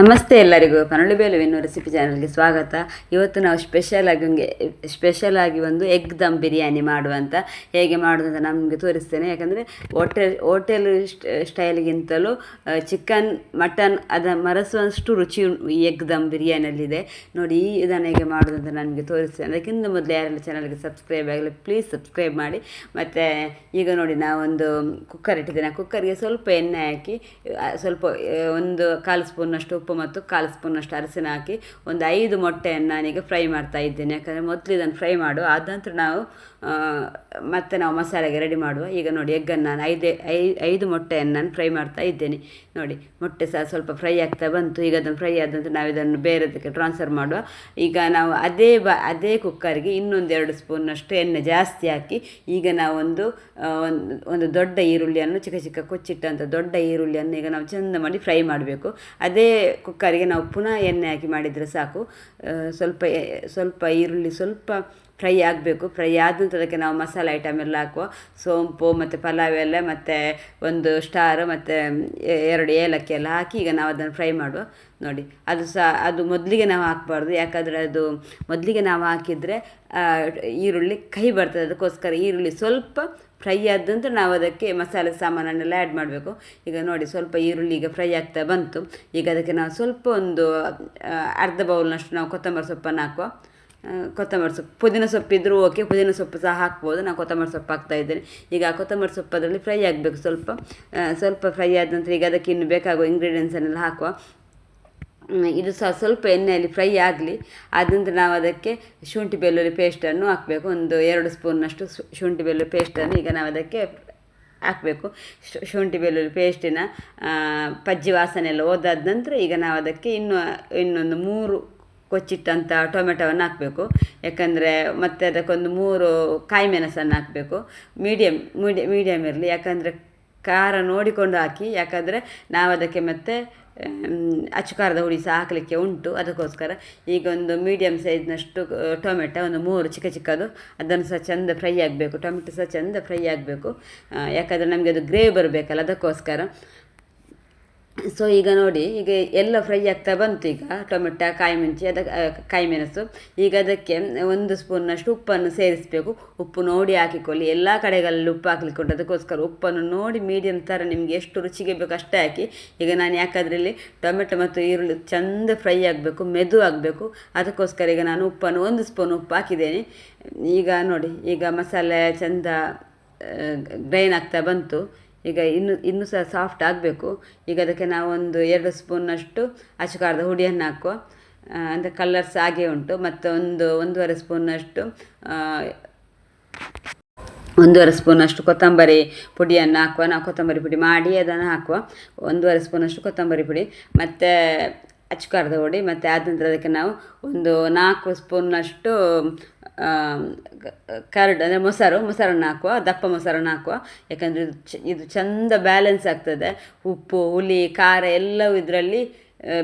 ನಮಸ್ತೆ ಎಲ್ಲರಿಗೂ. ಕನ್ನಡ ಬೇಲುವಿನ ರೆಸಿಪಿ ಚಾನಲ್ಗೆ ಸ್ವಾಗತ. ಇವತ್ತು ನಾವು ಸ್ಪೆಷಲ್ ಆಗಿ ಸ್ಪೆಷಲ್ ಆಗಿ ಒಂದು ಎಗ್ ದಮ್ ಬಿರಿಯಾನಿ ಮಾಡುವಂಥ ಹೇಗೆ ಮಾಡೋದು ಅಂತ ನಮಗೆ ತೋರಿಸ್ತೇನೆ. ಯಾಕಂದರೆ ಹೋಟೆಲ್ ಹೋಟೆಲ್ ಸ್ಟೈಲ್ಗಿಂತಲೂ ಚಿಕನ್ ಮಟನ್ ಅದ ಮರೆಸುವಷ್ಟು ರುಚಿ ಈ ಎಗ್ ದಮ್ ಬಿರಿಯಾನಿಯಲ್ಲಿದೆ ನೋಡಿ, ಈ ಇದನ್ನು ಹೇಗೆ ಮಾಡೋದು ಅಂತ ನನಗೆ ತೋರಿಸ್ತೇನೆ. ಅದಕ್ಕಿಂತ ಮೊದಲು ಯಾರೆಲ್ಲ ಚಾನಲ್ಗೆ ಸಬ್ಸ್ಕ್ರೈಬ್ ಆಗಲಿ ಪ್ಲೀಸ್ ಸಬ್ಸ್ಕ್ರೈಬ್ ಮಾಡಿ. ಮತ್ತು, ಈಗ ನೋಡಿ ನಾವೊಂದು ಕುಕ್ಕರ್ ಇಟ್ಟಿದ್ದೇನೆ. ಕುಕ್ಕರ್ಗೆ ಸ್ವಲ್ಪ ಎಣ್ಣೆ ಹಾಕಿ ಸ್ವಲ್ಪ ಒಂದು ಕಾಲು ಸ್ಪೂನಷ್ಟು ಉಪ್ಪು ಮತ್ತು ಕಾಲು ಸ್ಪೂನಷ್ಟು ಅರಸಿನ ಹಾಕಿ ಒಂದು ಐದು ಮೊಟ್ಟೆಯನ್ನು ನಾನೀಗ ಫ್ರೈ ಮಾಡ್ತಾ ಇದ್ದೇನೆ. ಯಾಕಂದರೆ ಮೊದಲು ಇದನ್ನು ಫ್ರೈ ಮಾಡು ಆದ ನಂತರ ನಾವು ಮತ್ತೆ ನಾವು ಮಸಾಲೆಗೆ ರೆಡಿ ಮಾಡುವ. ಈಗ ನೋಡಿ ಎಗ್ಗನ್ನು ನಾನು ಐದೇ, ಐ, ಐದು ಮೊಟ್ಟೆಯನ್ನು ನಾನು ಫ್ರೈ ಮಾಡ್ತಾ ಇದ್ದೇನೆ. ನೋಡಿ, ಮೊಟ್ಟೆ ಸಹ ಸ್ವಲ್ಪ ಫ್ರೈ ಆಗ್ತಾ ಬಂತು. ಈಗ ಅದನ್ನು ಫ್ರೈ ಆದಂತ ನಾವು ಇದನ್ನು ಬೇರೆದಕ್ಕೆ ಟ್ರಾನ್ಸ್ಫರ್ ಮಾಡುವ. ಈಗ ನಾವು ಅದೇ ಬ, ಅದೇ ಕುಕ್ಕರ್ಗೆ ಇನ್ನೊಂದು ಎರಡು ಸ್ಪೂನಷ್ಟು ಎಣ್ಣೆ ಜಾಸ್ತಿ ಹಾಕಿ, ಈಗ ನಾವು ಒಂದು ಒಂದು ದೊಡ್ಡ ಈರುಳ್ಳಿಯನ್ನು ಚಿಕ್ಕ ಚಿಕ್ಕ ಕೊಚ್ಚಿಟ್ಟಂಥ ದೊಡ್ಡ ಈರುಳ್ಳಿಯನ್ನು ಈಗ ನಾವು ಚೆಂದ ಮಾಡಿ ಫ್ರೈ ಮಾಡಬೇಕು. ಅದೇ ಕುಕ್ಕರಿಗೆ ನಾವು ಪುನಃ ಎಣ್ಣೆ ಹಾಕಿ ಮಾಡಿದರೆ ಸಾಕು. ಸ್ವಲ್ಪ ಸ್ವಲ್ಪ ಈರುಳ್ಳಿ ಸ್ವಲ್ಪ ಫ್ರೈ ಆಗಬೇಕು. ಫ್ರೈ ಆದ ನಂತರ ಅದಕ್ಕೆ ನಾವು ಮಸಾಲೆ ಐಟಮ್ ಎಲ್ಲ ಹಾಕುವ. ಸೋಂಪು ಮತ್ತು ಪಲಾವ್ ಎಲ್ಲ ಮತ್ತು ಒಂದು ಸ್ಟಾರ್ ಮತ್ತು ಎರಡು ಏಲಕ್ಕಿ ಎಲ್ಲ ಹಾಕಿ ಈಗ ನಾವು ಅದನ್ನು ಫ್ರೈ ಮಾಡುವ. ನೋಡಿ, ಅದು ಸಹ, ಅದು ಮೊದಲಿಗೆ ನಾವು ಹಾಕಬಾರ್ದು. ಯಾಕಂದರೆ ಅದು ಮೊದಲಿಗೆ ನಾವು ಹಾಕಿದರೆ ಈರುಳ್ಳಿ ಕಹಿ ಬರ್ತದೆ. ಅದಕ್ಕೋಸ್ಕರ ಈರುಳ್ಳಿ ಸ್ವಲ್ಪ ಫ್ರೈ ಆದ ನಂತರ ನಾವು ಅದಕ್ಕೆ ಮಸಾಲೆ ಸಾಮಾನನ್ನೆಲ್ಲ ಆ್ಯಡ್ ಮಾಡಬೇಕು. ಈಗ ನೋಡಿ, ಸ್ವಲ್ಪ ಈರುಳ್ಳಿ ಈಗ ಫ್ರೈ ಆಗ್ತಾ ಬಂತು. ಈಗ ಅದಕ್ಕೆ ನಾವು ಸ್ವಲ್ಪ ಒಂದು ಅರ್ಧ ಬೌಲ್ನಷ್ಟು ನಾವು ಕೊತ್ತಂಬರಿ ಸೊಪ್ಪನ್ನು ಹಾಕುವ. ಕೊತ್ತಂಬರಿ ಸೊಪ್ಪು. ಪುದೀನ ಸೊಪ್ಪಿದ್ರೂ ಓಕೆ, ಪುದೀನ ಸೊಪ್ಪು ಸಹ ಹಾಕ್ಬೋದು. ನಾನು ಕೊತ್ತಂಬರಿ ಸೊಪ್ಪು ಹಾಕ್ತಾ ಇದ್ದೇನೆ. ಈಗ ಆ ಕೊತ್ತಂಬರಿ ಸೊಪ್ಪು ಅದರಲ್ಲಿ ಫ್ರೈ ಆಗಬೇಕು ಸ್ವಲ್ಪ. ಸ್ವಲ್ಪ ಫ್ರೈ ಆದ ನಂತರ ಈಗ ಅದಕ್ಕೆ ಇನ್ನು ಬೇಕಾಗುವ ಇಂಗ್ರೀಡಿಯೆಂಟ್ಸನ್ನೆಲ್ಲ ಹಾಕುವ. ಇದು ಸಹ ಸ್ವಲ್ಪ ಎಣ್ಣೆಯಲ್ಲಿ ಫ್ರೈ ಆಗಲಿ. ಆದ ನಂತರ ನಾವು ಅದಕ್ಕೆ ಶುಂಠಿ ಬೆಳ್ಳುಳ್ಳಿ ಪೇಸ್ಟನ್ನು ಹಾಕಬೇಕು. ಒಂದು ಎರಡು ಸ್ಪೂನ್ನಷ್ಟು ಶುಂಠಿ ಬೆಳ್ಳುಳ್ಳಿ ಪೇಸ್ಟನ್ನು ಈಗ ನಾವು ಅದಕ್ಕೆ ಹಾಕಬೇಕು. ಶುಂಠಿ ಬೆಳ್ಳುಳ್ಳಿ ಪೇಸ್ಟಿನ ಪಜ್ಜಿ ವಾಸನೆ ಎಲ್ಲ ಹೋದಾದ ನಂತರ ಈಗ ನಾವು ಅದಕ್ಕೆ ಇನ್ನೂ, ಇನ್ನೊಂದು ಮೂರು ಕೊಚ್ಚಿಟ್ಟಂಥ ಟೊಮೆಟೊವನ್ನು ಹಾಕಬೇಕು. ಯಾಕಂದರೆ ಮತ್ತೆ ಅದಕ್ಕೊಂದು ಮೂರು ಕಾಯಿ ಮೆಣಸನ್ನು ಹಾಕಬೇಕು. ಮೀಡಿಯಮ್ ಮೀಡಿಯ ಮೀಡಿಯಮ್ ಇರಲಿ. ಯಾಕಂದರೆ ಖಾರ ನೋಡಿಕೊಂಡು ಹಾಕಿ, ಯಾಕಂದರೆ ನಾವು ಅದಕ್ಕೆ ಮತ್ತೆ ಅಚ್ಚು ಖಾರದ ಹುಡಿ ಸಹ ಹಾಕಲಿಕ್ಕೆ ಉಂಟು. ಅದಕ್ಕೋಸ್ಕರ ಈಗ ಒಂದು ಮೀಡಿಯಮ್ ಸೈಜ್ನಷ್ಟು ಟೊಮೆಟೊ, ಒಂದು ಮೂರು ಚಿಕ್ಕ ಚಿಕ್ಕದು, ಅದನ್ನು ಸಹ ಚೆಂದ ಫ್ರೈ ಆಗಬೇಕು. ಟೊಮೆಟೊ ಸಹ ಚೆಂದ ಫ್ರೈ ಆಗಬೇಕು. ಯಾಕಂದರೆ ನಮಗೆ ಅದು ಗ್ರೇವಿ ಬರಬೇಕಲ್ಲ, ಅದಕ್ಕೋಸ್ಕರ. ಸೊ ಈಗ ನೋಡಿ, ಈಗ ಎಲ್ಲ ಫ್ರೈ ಆಗ್ತಾ ಬಂತು ಈಗ. ಟೊಮೆಟೊ ಕಾಯಿ ಮೆಣಸು ಅದಕ್ಕೆ ಕಾಯಿ ಮೆಣಸು ಈಗ ಅದಕ್ಕೆ ಒಂದು ಸ್ಪೂನ್ನಷ್ಟು ಉಪ್ಪನ್ನು ಸೇರಿಸಬೇಕು. ಉಪ್ಪು ನೋಡಿ ಹಾಕಿಕೊಳ್ಳಿ. ಎಲ್ಲ ಕಡೆಗಳಲ್ಲಿ ಉಪ್ಪು ಹಾಕ್ಲಿಕ್ಕೆ ಅದಕ್ಕೋಸ್ಕರ ಉಪ್ಪನ್ನು ನೋಡಿ ಮೀಡಿಯಮ್ ಥರ ನಿಮಗೆ ಎಷ್ಟು ರುಚಿಗೆ ಬೇಕು ಅಷ್ಟೇ ಹಾಕಿ. ಈಗ ನಾನು ಯಾಕಂದ್ರಲ್ಲಿ ಟೊಮೆಟೊ ಮತ್ತು ಈರುಳ್ಳಿ ಚೆಂದ ಫ್ರೈ ಆಗಬೇಕು, ಮೆದು ಆಗಬೇಕು. ಅದಕ್ಕೋಸ್ಕರ ಈಗ ನಾನು ಉಪ್ಪನ್ನು ಒಂದು ಸ್ಪೂನ್ ಉಪ್ಪು ಹಾಕಿದ್ದೇನೆ. ಈಗ ನೋಡಿ, ಈಗ ಮಸಾಲೆ ಚೆಂದ ಗ್ರೈನ್ ಆಗ್ತಾ ಬಂತು. ಈಗ ಇನ್ನು, ಇನ್ನೂ ಸಹ ಸಾಫ್ಟ್ ಆಗಬೇಕು. ಈಗ ಅದಕ್ಕೆ ನಾವು ಒಂದು ಎರಡು ಸ್ಪೂನ್ನಷ್ಟು ಅಚ್ಚು ಖಾರದ ಹುಡಿಯನ್ನು ಹಾಕುವ ಅಂದರೆ ಕಲರ್ಸ್ ಹಾಗೆ ಉಂಟು. ಮತ್ತು ಒಂದು, ಒಂದೂವರೆ ಸ್ಪೂನ್ನಷ್ಟು ಒಂದೂವರೆ ಸ್ಪೂನಷ್ಟು ಕೊತ್ತಂಬರಿ ಪುಡಿಯನ್ನು ಹಾಕುವ. ನಾವು ಕೊತ್ತಂಬರಿ ಪುಡಿ ಮಾಡಿ ಅದನ್ನು ಹಾಕುವ. ಒಂದೂವರೆ ಸ್ಪೂನಷ್ಟು ಕೊತ್ತಂಬರಿ ಪುಡಿ. ಮತ್ತು ಅಚ್ಚು ಖಾರದ ಪುಡಿ ಮತ್ತು ಆದ ನಂತರ ಅದಕ್ಕೆ ನಾವು ಒಂದು ನಾಲ್ಕು ಸ್ಪೂನ್ನಷ್ಟು ಕರ್ಡ್, ಅಂದರೆ ಮೊಸರು, ಮೊಸರನ್ನು ಹಾಕುವ, ದಪ್ಪ ಮೊಸರನ್ನು ಹಾಕುವ. ಯಾಕಂದರೆ ಇದು ಚ, ಇದು ಚೆಂದ ಬ್ಯಾಲೆನ್ಸ್ ಆಗ್ತದೆ. ಉಪ್ಪು, ಹುಳಿ, ಖಾರ ಎಲ್ಲವೂ ಇದರಲ್ಲಿ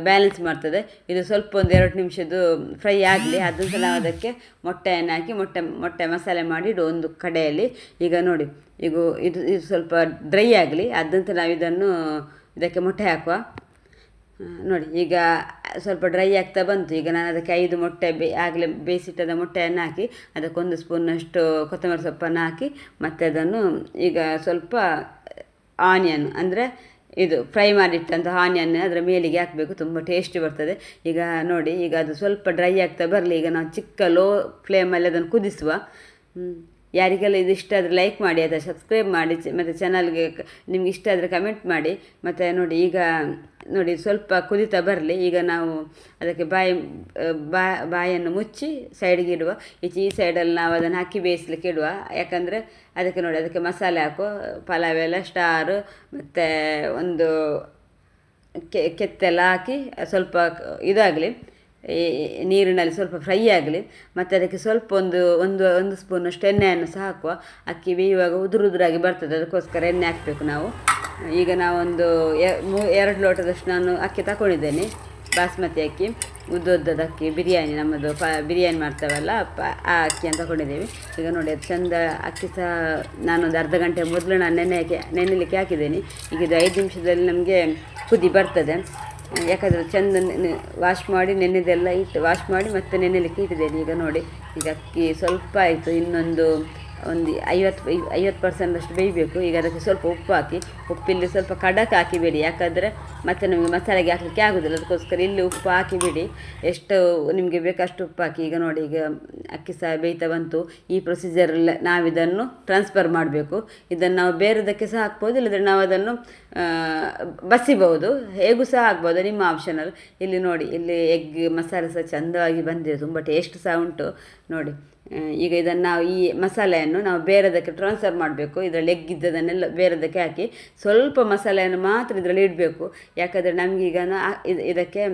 ಬ್ಯಾಲೆನ್ಸ್ ಮಾಡ್ತದೆ. ಇದು ಸ್ವಲ್ಪ ಒಂದು ಎರಡು ನಿಮಿಷದ್ದು ಫ್ರೈ ಆಗಲಿ, ಅದನ್ನು ಸಲ ಅದಕ್ಕೆ ಮೊಟ್ಟೆಯನ್ನು ಹಾಕಿ, ಮೊಟ್ಟೆ ಮೊಟ್ಟೆ ಮಸಾಲೆ ಮಾಡಿ ಇಡು ಒಂದು ಕಡೆಯಲ್ಲಿ. ಈಗ ನೋಡಿ, ಈಗ ಇದು ಇದು ಸ್ವಲ್ಪ ಡ್ರೈ ಆಗಲಿ ಅದಂತ ನಾವು ಇದನ್ನು ಇದಕ್ಕೆ ಮೊಟ್ಟೆ ಹಾಕುವ. ನೋಡಿ, ಈಗ ಸ್ವಲ್ಪ ಡ್ರೈ ಆಗ್ತಾ ಬಂತು. ಈಗ ನಾನು ಅದಕ್ಕೆ ಐದು ಮೊಟ್ಟೆ ಬೇ, ಆಗಲೇ ಬೇಯಿಸಿಟ್ಟದ ಮೊಟ್ಟೆಯನ್ನು ಹಾಕಿ, ಅದಕ್ಕೊಂದು ಸ್ಪೂನಷ್ಟು ಕೊತ್ತಂಬರಿ ಸೊಪ್ಪನ್ನು ಹಾಕಿ, ಮತ್ತು ಅದನ್ನು ಈಗ ಸ್ವಲ್ಪ ಆನಿಯನ್ ಅಂದರೆ ಇದು ಫ್ರೈ ಮಾಡಿಟ್ಟಂಥ ಆನಿಯನ್ ಅದರ ಮೇಲಿಗೆ ಹಾಕಬೇಕು. ತುಂಬ ಟೇಸ್ಟಿ ಬರ್ತದೆ. ಈಗ ನೋಡಿ, ಈಗ ಅದು ಸ್ವಲ್ಪ ಡ್ರೈ ಆಗ್ತಾ ಬರಲಿ. ಈಗ ನಾವು ಚಿಕ್ಕ ಲೋ ಫ್ಲೇಮಲ್ಲಿ ಅದನ್ನು ಕುದಿಸುವ. ಯಾರಿಗೆಲ್ಲ ಇದು ಇಷ್ಟ ಆದರೆ ಲೈಕ್ ಮಾಡಿ ಅಥವಾ ಸಬ್ಸ್ಕ್ರೈಬ್ ಮಾಡಿ ಮತ್ತು ಚಾನಲ್ಗೆ ನಿಮ್ಗೆ ಇಷ್ಟ ಆದರೆ ಕಮೆಂಟ್ ಮಾಡಿ. ಮತ್ತು ನೋಡಿ, ಈಗ ನೋಡಿ ಸ್ವಲ್ಪ ಕುದಿತಾ ಬರಲಿ. ಈಗ ನಾವು ಅದಕ್ಕೆ ಬಾಯಿ ಬಾಯನ್ನು ಮುಚ್ಚಿ ಸೈಡ್ಗೆ ಇಡುವ. ಈಚೆ ಈ ಸೈಡಲ್ಲಿ ನಾವು ಅದನ್ನು ಹಾಕಿ ಬೇಯಿಸ್ಲಿಕ್ಕೆ ಇಡುವ. ಯಾಕಂದರೆ ಅದಕ್ಕೆ ನೋಡಿ, ಅದಕ್ಕೆ ಮಸಾಲೆ ಹಾಕು, ಪಲಾವ್ ಎಲ್ಲ ಸ್ಟಾರು, ಮತ್ತು ಒಂದು ಕೆ, ಕೆತ್ತೆಲ್ಲ ಹಾಕಿ ಸ್ವಲ್ಪ ಇದಾಗಲಿ. ನೀರಿನಲ್ಲಿ ಸ್ವಲ್ಪ ಫ್ರೈ ಆಗಲಿ, ಮತ್ತು ಅದಕ್ಕೆ ಸ್ವಲ್ಪ ಒಂದು ಒಂದು ಒಂದು ಸ್ಪೂನಷ್ಟು ಎಣ್ಣೆಯನ್ನು ಸಹ ಹಾಕುವ. ಅಕ್ಕಿ ಬೇಯುವಾಗ ಉದುರು ಉದುರಾಗಿ ಬರ್ತದೆ, ಅದಕ್ಕೋಸ್ಕರ ಎಣ್ಣೆ ಹಾಕಬೇಕು ನಾವು. ಈಗ ನಾವೊಂದು ಎರಡು ಲೋಟದಷ್ಟು ನಾನು ಅಕ್ಕಿ ತಗೊಂಡಿದ್ದೇನೆ ಬಾಸ್ಮತಿ ಅಕ್ಕಿ, ಉದ್ದುದ್ದದ ಅಕ್ಕಿ, ಬಿರಿಯಾನಿ, ನಮ್ಮದು ಪ, ಬಿರಿಯಾನಿ ಮಾಡ್ತೇವಲ್ಲ, ಪ, ಆ ಅಕ್ಕಿಯನ್ನು ತಗೊಂಡಿದ್ದೀವಿ ಈಗ ನೋಡಿ, ಅದು ಚಂದ ಅಕ್ಕಿ ಸಹ ನಾನೊಂದು ಅರ್ಧ ಗಂಟೆ ಮೊದಲು ನಾನು ನೆನೆ ಹಾಕಿ ನೆನೆಲಿಕ್ಕೆ ಹಾಕಿದ್ದೇನೆ. ಈಗ ಇದು ಐದು ನಿಮಿಷದಲ್ಲಿ ನಮಗೆ ಕುದಿ ಬರ್ತದೆ. ಯಾಕಂದರೆ ಚೆಂದ ವಾಶ್ ಮಾಡಿ ನೆನೆದೆಲ್ಲ ಇಟ್ಟು ವಾಶ್ ಮಾಡಿ ಮತ್ತೆ ನೆನೆಲಿಕ್ಕೆ ಇಟ್ಟಿದ್ದೇನೆ. ಈಗ ನೋಡಿ, ಈಗ ಅಕ್ಕಿ ಸ್ವಲ್ಪ ಆಯಿತು. ಇನ್ನೊಂದು ಒಂದು ಐವತ್ತು ಐವತ್ತು ಪರ್ಸೆಂಟಷ್ಟು ಬೇಯಬೇಕು. ಈಗ ಅದಕ್ಕೆ ಸ್ವಲ್ಪ ಉಪ್ಪು ಹಾಕಿ ಉಪ್ಪಿಲ್ಲಿ ಸ್ವಲ್ಪ ಖಡಕ್ ಹಾಕಿಬಿಡಿ. ಯಾಕಂದರೆ ಮತ್ತೆ ನಮಗೆ ಮಸಾಲೆಗೆ ಹಾಕಲಿಕ್ಕೆ ಆಗೋದಿಲ್ಲ. ಅದಕ್ಕೋಸ್ಕರ ಇಲ್ಲಿ ಉಪ್ಪು ಹಾಕಿಬಿಡಿ. ಎಷ್ಟು ನಿಮಗೆ ಬೇಕಷ್ಟು ಉಪ್ಪು ಹಾಕಿ. ಈಗ ನೋಡಿ, ಈಗ ಅಕ್ಕಿ ಸಹ ಬೇಯ್ತಾ ಬಂತು. ಈ ಪ್ರೊಸೀಜರಲ್ಲಿ ನಾವಿದನ್ನು ಟ್ರಾನ್ಸ್ಫರ್ ಮಾಡಬೇಕು. ಇದನ್ನು ನಾವು ಬೇರೆದಕ್ಕೆ ಸಹ ಹಾಕ್ಬೋದು, ಇಲ್ಲದ್ರೆ ನಾವು ಅದನ್ನು ಬಸಿಬಹುದು. ಹೇಗೂ ಸಹ ಆಗ್ಬೋದು ನಿಮ್ಮ ಆಪ್ಷನಲ್ಲಿ ಇಲ್ಲಿ ನೋಡಿ, ಇಲ್ಲಿ ಎಗ್ ಮಸಾಲೆ ಸಹ ಚಂದವಾಗಿ ಬಂದಿದೆ. ತುಂಬ ಟೇಸ್ಟ್ ಸಹ ಉಂಟು. ನೋಡಿ. ಈಗ ಇದನ್ನು ನಾವು ಈ ಮಸಾಲೆಯನ್ನು ನಾವು ಬೇರೆದಕ್ಕೆ ಟ್ರಾನ್ಸ್ಫರ್ ಮಾಡಬೇಕು. ಇದರಲ್ಲಿ ಎಗ್ ಇದ್ದದನ್ನೆಲ್ಲ ಬೇರೆದಕ್ಕೆ ಹಾಕಿ ಸ್ವಲ್ಪ ಮಸಾಲೆಯನ್ನು ಮಾತ್ರ ಇದರಲ್ಲಿ ಇಡಬೇಕು. ಯಾಕಂದರೆ ನಮಗೀಗ ಇದಕ್ಕೆ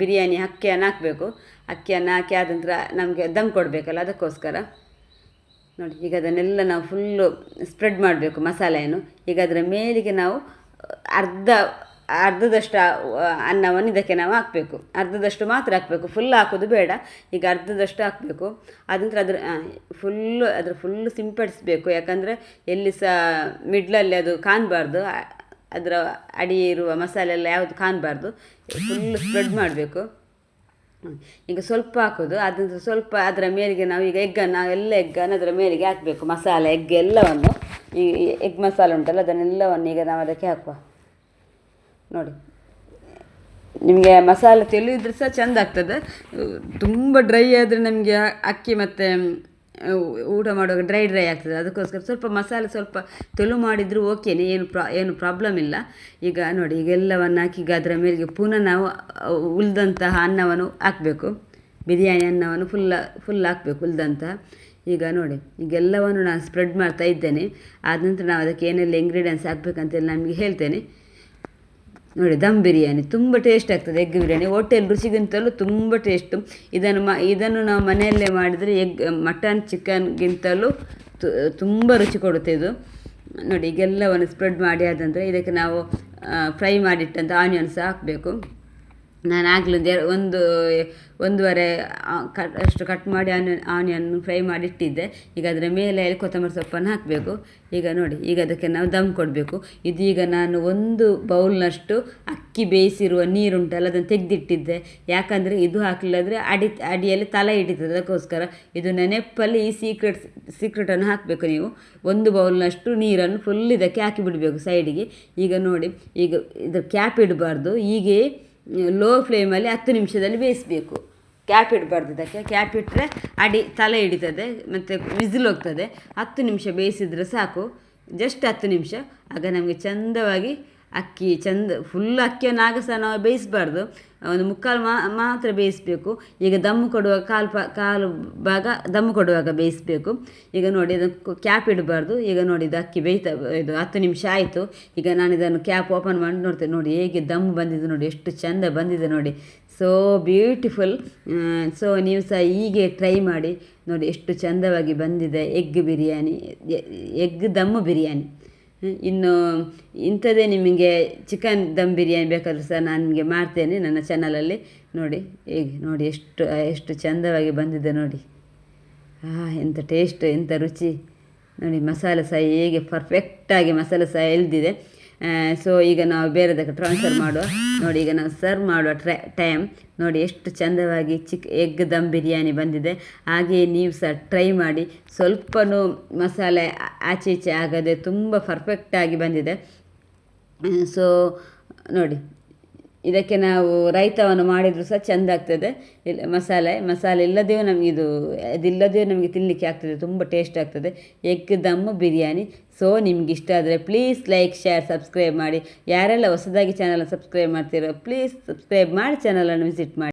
ಬಿರಿಯಾನಿ ಅಕ್ಕಿಯನ್ನು ಹಾಕಬೇಕು. ಅಕ್ಕಿಯನ್ನು ಹಾಕಿ ಆದ ನಂತರ ನಮಗೆ ದಮ್ ಕೊಡಬೇಕಲ್ಲ ಅದಕ್ಕೋಸ್ಕರ. ನೋಡಿ, ಈಗ ಅದನ್ನೆಲ್ಲ ನಾವು ಫುಲ್ಲು ಸ್ಪ್ರೆಡ್ ಮಾಡಬೇಕು ಮಸಾಲೆಯನ್ನು. ಈಗ ಅದರ ಮೇಲಿಗೆ ನಾವು ಅರ್ಧ ಅರ್ಧದಷ್ಟು ಅನ್ನವನ್ನು ಇದಕ್ಕೆ ನಾವು ಹಾಕಬೇಕು. ಅರ್ಧದಷ್ಟು ಮಾತ್ರ ಹಾಕಬೇಕು. ಫುಲ್ ಹಾಕೋದು ಬೇಡ. ಈಗ ಅರ್ಧದಷ್ಟು ಹಾಕಬೇಕು. ಅದಂತರ ಅದ್ರ ಫುಲ್ಲು ಅದ್ರ ಫುಲ್ಲು ಸಿಂಪಡಿಸಬೇಕು. ಯಾಕಂದರೆ ಎಲ್ಲಿ ಸಹ ಮಿಡ್ಲಲ್ಲಿ ಅದು ಕಾಣಬಾರ್ದು. ಅದರ ಅಡಿ ಇರುವ ಮಸಾಲೆ ಎಲ್ಲ ಯಾವುದು ಕಾಣಬಾರ್ದು. ಫುಲ್ಲು ಸ್ಪ್ರೆಡ್ ಮಾಡಬೇಕು. ಈಗ ಸ್ವಲ್ಪ ಹಾಕೋದು. ಅದಂದ್ರೆ ಸ್ವಲ್ಪ ಅದರ ಮೇಲಿಗೆ ನಾವು ಈಗ ಎಗ್ಗನ್ನು ಎಲ್ಲ ಎಗ್ಗನ್ನು ಅದರ ಮೇಲಿಗೆ ಹಾಕಬೇಕು. ಮಸಾಲೆ ಎಗ್ ಎಲ್ಲವನ್ನು. ಈ ಎಗ್ ಮಸಾಲೆ ಉಂಟಲ್ಲ, ಅದನ್ನೆಲ್ಲವನ್ನು ಈಗ ನಾವು ಅದಕ್ಕೆ ಹಾಕುವ. ನೋಡಿ. ನಿಮಗೆ ಮಸಾಲೆ ತೆಲಿದ್ರೆ ಸಹ ಚೆಂದ ಆಗ್ತದೆ. ತುಂಬ ಡ್ರೈ ಆದರೆ ನಮಗೆ ಅಕ್ಕಿ ಮತ್ತು ಊಟ ಮಾಡುವಾಗ ಡ್ರೈ ಡ್ರೈ ಆಗ್ತದೆ. ಅದಕ್ಕೋಸ್ಕರ ಸ್ವಲ್ಪ ಮಸಾಲೆ ಸ್ವಲ್ಪ ತೆಳು ಮಾಡಿದರೂ ಓಕೆನೆ ಏನು ಪ್ರಾ, ಏನು ಪ್ರಾಬ್ಲಮ್ ಇಲ್ಲ. ಈಗ ನೋಡಿ, ಈಗ ಎಲ್ಲವನ್ನು ಹಾಕಿ ಈಗ ಅದರ ಮೇಲೆ ಪುನಃ ನಾವು ಉಳಿದಂತಹ ಅನ್ನವನ್ನು ಹಾಕಬೇಕು. ಬಿರಿಯಾನಿ ಅನ್ನವನ್ನು ಫುಲ್ಲ ಫುಲ್ ಹಾಕಬೇಕು ಉಳಿದಂತಹ ಈಗ ನೋಡಿ ಈಗೆಲ್ಲವನ್ನು ನಾನು ಸ್ಪ್ರೆಡ್ ಮಾಡ್ತಾ ಇದ್ದೇನೆ. ಆದ ನಂತರ ನಾವು ಅದಕ್ಕೆ ಏನೆಲ್ಲ ಇಂಗ್ರೀಡಿಯೆಂಟ್ಸ್ ಹಾಕ್ಬೇಕಂತೇಳಿ ನಮಗೆ ಹೇಳ್ತೇನೆ. ನೋಡಿ, ದಮ್ ಬಿರಿಯಾನಿ ತುಂಬ ಟೇಸ್ಟ್ ಆಗ್ತದೆ, ಎಗ್ ಬಿರಿಯಾನಿ. ಹೋಟೆಲ್ ರುಚಿಗಿಂತಲೂ ತುಂಬ ಟೇಸ್ಟು ಇದನ್ನು ಮ, ಇದನ್ನು ನಾವು ಮನೆಯಲ್ಲೇ ಮಾಡಿದರೆ ಎಗ್, ಮಟನ್, ಚಿಕನ್ಗಿಂತಲೂ ತುಂಬ ರುಚಿ ಕೊಡುತ್ತೆ ಇದು. ನೋಡಿ, ಈಗೆಲ್ಲವನ್ನು ಸ್ಪ್ರೆಡ್ ಮಾಡಿ ಆದಂದರೆ ಇದಕ್ಕೆ ನಾವು ಫ್ರೈ ಮಾಡಿಟ್ಟಂಥ ಆನಿಯನ್ಸ್ ಹಾಕಬೇಕು. ನಾನು ಆಗಲೂ ಒಂದು ಒಂದೂವರೆ ಆ, ಕಟ್ ಅಷ್ಟು ಕಟ್ ಮಾಡಿ ಆನಿಯನ್ ಆನಿಯನ್ ಫ್ರೈ ಮಾಡಿ ಇಟ್ಟಿದ್ದೆ ಈಗ ಅದರ ಮೇಲೆ ಕೊತ್ತಂಬರಿ ಸೊಪ್ಪನ್ನು ಹಾಕಬೇಕು. ಈಗ ನೋಡಿ ಈಗ ಅದಕ್ಕೆ ನಾವು ದಮ್ ಕೊಡಬೇಕು. ಇದೀಗ ನಾನು ಒಂದು ಬೌಲ್ನಷ್ಟು ಅಕ್ಕಿ ಬೇಯಿಸಿರುವ ನೀರುಂಟಲ್ಲ ಅದನ್ನು ತೆಗೆದಿಟ್ಟಿದ್ದೆ. ಯಾಕಂದರೆ ಇದು ಹಾಕಲಿಲ್ಲದ್ರೆ ಅಡಿ ಅಡಿಯಲ್ಲಿ ತಲೆ ಹಿಡಿತದೆ. ಅದಕ್ಕೋಸ್ಕರ ಇದು ನೆನಪಲ್ಲಿ ಈ ಸೀಕ್ರೆಟ್ ಸೀಕ್ರೆಟನ್ನು ಹಾಕಬೇಕು ನೀವು. ಒಂದು ಬೌಲ್ನಷ್ಟು ನೀರನ್ನು ಫುಲ್ ಇದಕ್ಕೆ ಹಾಕಿಬಿಡಬೇಕು ಸೈಡಿಗೆ ಈಗ ನೋಡಿ ಈಗ ಇದು ಕ್ಯಾಪ್ ಇಡಬಾರ್ದು. ಹೀಗೆ ಲೋ ಫ್ಲೇಮಲ್ಲಿ ಹತ್ತು ನಿಮಿಷದಲ್ಲಿ ಬೇಯಿಸಬೇಕು. ಕ್ಯಾಪ್ ಇಡಬಾರ್ದು ಇದಕ್ಕೆ. ಕ್ಯಾಪ್ ಇಟ್ಟರೆ ಅಡಿ, ತಲೆ ಹಿಡಿತದೆ, ಮತ್ತು ವಿಸಿಲ್ ಹೋಗ್ತದೆ. ಹತ್ತು ನಿಮಿಷ ಬೇಯಿಸಿದರೆ ಸಾಕು. ಜಸ್ಟ್ ಹತ್ತು ನಿಮಿಷ. ಆಗ ನಮಗೆ ಚಂದವಾಗಿ ಅಕ್ಕಿ, ಚಂದ ಫುಲ್ ಅಕ್ಕಿಯನ್ನು ಆಗ ಸಹ ನಾವು ಬೇಯಿಸಬಾರ್ದು. ಒಂದು ಮುಕ್ಕಾಲು ಮಾತ್ರ ಬೇಯಿಸಬೇಕು. ಈಗ ದಮ್ಮು ಕೊಡುವಾಗ ಕಾಲು ಪ, ಕಾಲು ಭಾಗ ದಮ್ಮು ಕೊಡುವಾಗ ಬೇಯಿಸಬೇಕು. ಈಗ ನೋಡಿ ಅದಕ್ಕೆ ಕ್ಯಾಪ್ ಇಡಬಾರ್ದು. ಈಗ ನೋಡಿ, ಇದು ಅಕ್ಕಿ ಬೇಯ್ತಾ, ಇದು ಹತ್ತು ನಿಮಿಷ ಆಯಿತು. ಈಗ ನಾನು ಇದನ್ನು ಕ್ಯಾಪ್ ಓಪನ್ ಮಾಡಿ ನೋಡ್ತೇನೆ. ನೋಡಿ, ಹೇಗೆ ದಮ್ಮು ಬಂದಿದೆ ನೋಡಿ, ಎಷ್ಟು ಚಂದ ಬಂದಿದೆ ನೋಡಿ. ಸೋ ಬ್ಯೂಟಿಫುಲ್ ಸೊ ನೀವು ಸಹ ಹೀಗೆ ಟ್ರೈ ಮಾಡಿ ನೋಡಿ, ಎಷ್ಟು ಚಂದವಾಗಿ ಬಂದಿದೆ. ಎಗ್ ಬಿರಿಯಾನಿ ಎಗ್ ದಮ್ಮು ಬಿರಿಯಾನಿ. ಇನ್ನು ಇಂಥದ್ದೇ ನಿಮಗೆ ಚಿಕನ್ ದಮ್ ಬಿರಿಯಾನಿ ಬೇಕಾದರೂ ಸಹ ನಾನು ನಿಮಗೆ ಮಾಡ್ತೇನೆ ನನ್ನ ಚಾನಲಲ್ಲಿ ನೋಡಿ, ಹೇಗೆ ನೋಡಿ ಎಷ್ಟು ಎಷ್ಟು ಚಂದವಾಗಿ ಬಂದಿದೆ ನೋಡಿ. ಹಾಂ ಎಂಥ ಟೇಸ್ಟ್ ಎಂಥ ರುಚಿ. ನೋಡಿ, ಮಸಾಲೆ ಸಹ ಹೇಗೆ ಪರ್ಫೆಕ್ಟಾಗಿ ಮಸಾಲೆ ಸಹ ಎಳ್ದಿದೆ. ಸೊ ಈಗ ನಾವು ಬೇರೆದಕ್ಕೆ ಟ್ರಾನ್ಸ್ಫರ್ ಮಾಡುವ. ನೋಡಿ, ಈಗ ನಾವು ಸರ್ವ್ ಮಾಡುವ ಟ್ರೈ ಟೈಮ್ ನೋಡಿ, ಎಷ್ಟು ಚಂದವಾಗಿ ಚಿಕ್ ಎಗ್ ದಮ್ ಬಿರಿಯಾನಿ ಬಂದಿದೆ. ಹಾಗೆಯೇ ನೀವು ಸಹ ಟ್ರೈ ಮಾಡಿ. ಸ್ವಲ್ಪನೂ ಮಸಾಲೆ ಆಚೆ ಈಚೆ ಆಗದೆ ತುಂಬ ಪರ್ಫೆಕ್ಟಾಗಿ ಬಂದಿದೆ. ಸೊ ನೋಡಿ. ಇದಕ್ಕೆ ನಾವು ರೈತವನ್ನು ಮಾಡಿದರೂ ಸಹ ಚೆಂದ ಆಗ್ತದೆ. ಇಲ್ಲ, ಮಸಾಲೆ ಮಸಾಲೆ ಇಲ್ಲದೆಯೂ ನಮಗೆ ಇದು ಅದಿಲ್ಲದೆಯೂ ನಮಗೆ ತಿನ್ನಲಿಕ್ಕೆ ಆಗ್ತದೆ, ತುಂಬ ಟೇಸ್ಟ್ ಆಗ್ತದೆ. ಎಗ್ ದಮ್ಮು ಬಿರಿಯಾನಿ. ಸೊ ನಿಮ್ಗೆ ಇಷ್ಟ ಆದರೆ ಪ್ಲೀಸ್ ಲೈಕ್ ಶೇರ್ ಸಬ್ಸ್ಕ್ರೈಬ್ ಮಾಡಿ. ಯಾರೆಲ್ಲ ಹೊಸದಾಗಿ ಚಾನಲ್ ಸಬ್ಸ್ಕ್ರೈಬ್ ಮಾಡ್ತೀರೋ ಪ್ಲೀಸ್ ಸಬ್ಸ್ಕ್ರೈಬ್ ಮಾಡಿ ಚಾನಲನ್ನು ವಿಸಿಟ್ ಮಾಡಿ.